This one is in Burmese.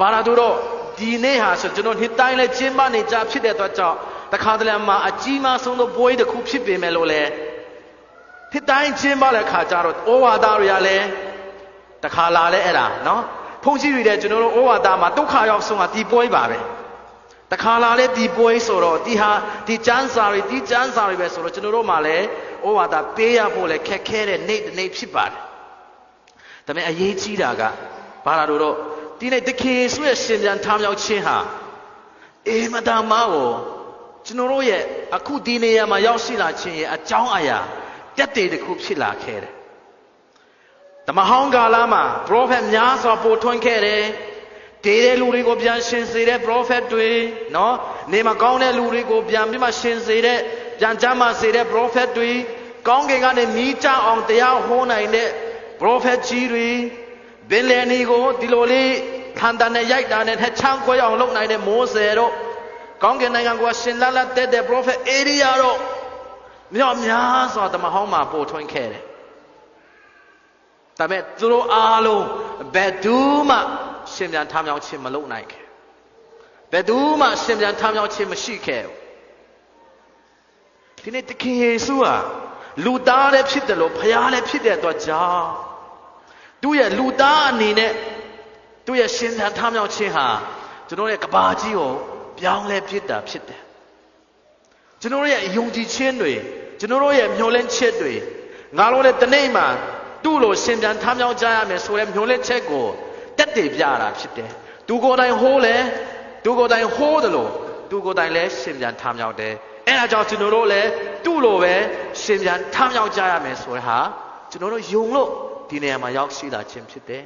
ပါလာတို့တော့ဒီနေ့ဟာဆိုကျွန်တော်နှစ်တိုင်းလဲကျင်းပနေကြဖြစ်တဲ့အတွက်ကြောင့်တခါတလေမှာအကြီးမားဆုံးသောပွဲတစ်ခုဖြစ်ပေမဲ့လို့လဲနှစ်တိုင်းကျင်းပတဲ့ခါကျတော့ဩဝါဒတွေကလည်းတခါလာလဲအဲ့ဒါနော်ဖုန်ကြီးတွေတဲ့ကျွန်တော်တို့ဩဝါဒမှာဒုက္ခရောက်ဆုံးကဒီပွဲပါပဲတခါလာလဲဒီပွဲဆိုတော့ဒီဟာဒီကျမ်းစာတွေဒီကျမ်းစာတွေပဲဆိုတော့ကျွန်တော်တို့မှာလည်းဩဝါဒပေးရဖို့လဲခက်ခဲတဲ့နေ့တစ်နေ့ဖြစ်ပါတယ်ဒါပေမဲ့အရေးကြီးတာကဘာလာတို့တော့ ဒီနေ့တခေဆွရဲ့ရှင်ပြန်ထားမြောက်ခြင်းဟာအေမတာမကိုကျွန်တော်တို့ရဲ့အခုဒီနေရာမှာရောက်ရှိလာခြင်းရဲ့အကြောင်းအရာတက်တေတစ်ခုဖြစ်လာခဲ့တယ်။တမဟောင်းကာလမှာ prophet များစွာပို့ထွန်းခဲ့တယ်။တေးတဲ့လူတွေကိုပြန်ရှင်စေတဲ့ prophet တွေနော်နေမကောင်းတဲ့လူတွေကိုပြန်ပြီးမှရှင်စေတဲ့ပြန်ကြမ်းမစေတဲ့ prophet တွေကောင်းကင်ကနေမြည်ကြအောင်တရားဟောနိုင်တဲ့ prophet ကြီးတွေ ဘင်လယ်နီကိုဒီလိုလေးခံတန်နဲ့ရိုက်တာနဲ့ထချမ်းခွဲအောင်လုပ်နိုင်တဲ့မိုးစေတို့ကောင်းကင်နိုင်ငံကရှင်လတ်လတ်တဲ့တဲ့ prophet area တို့မြောက်များစွာတမဟောင်းမှာပို့ထွန်းခဲ့တယ်။ဒါပေမဲ့သူတို့အားလုံးဘယ်သူမှရှင်ပြန်ထမြောက်ခြင်းမလုပ်နိုင်ခဲ့။ဘယ်သူမှရှင်ပြန်ထမြောက်ခြင်းမရှိခဲ့ဘူး။ဒီနေ့တခင်ယေရှုဟာလူသားလည်းဖြစ်တယ်လို့ဖခင်လည်းဖြစ်တဲ့အတွက်ကြောင့် သူ့ရဲ့လူသားအနေနဲ့သူ့ရဲ့ရှင်ပြန်ထမြောက်ခြင်းဟာကျွန်တော်ရဲ့ကဘာကြီးကိုပြောင်းလဲပြစ်တာဖြစ်တယ်။ကျွန်တော်ရဲ့ယုံကြည်ခြင်းတွေကျွန်တော်ရဲ့မျှော်လင့်ချက်တွေငါတို့လည်းတနေ့မှသူ့လိုရှင်ပြန်ထမြောက်ကြရမယ်ဆိုတဲ့မျှော်လင့်ချက်ကိုတက်တည်ပြတာဖြစ်တယ်။သူကိုယ်တိုင်ဟိုးလဲသူကိုယ်တိုင်ဟိုးတယ်လို့သူကိုယ်တိုင်လည်းရှင်ပြန်ထမြောက်တယ်။အဲဒါကြောင့်ကျွန်တော်တို့လည်းသူ့လိုပဲရှင်ပြန်ထမြောက်ကြရမယ်ဆိုတဲ့ဟာ ကျွန်တော်တို့ယုံလို့ဒီနေရာမှာရောက်ရှိလာခြင်းဖြစ်တယ်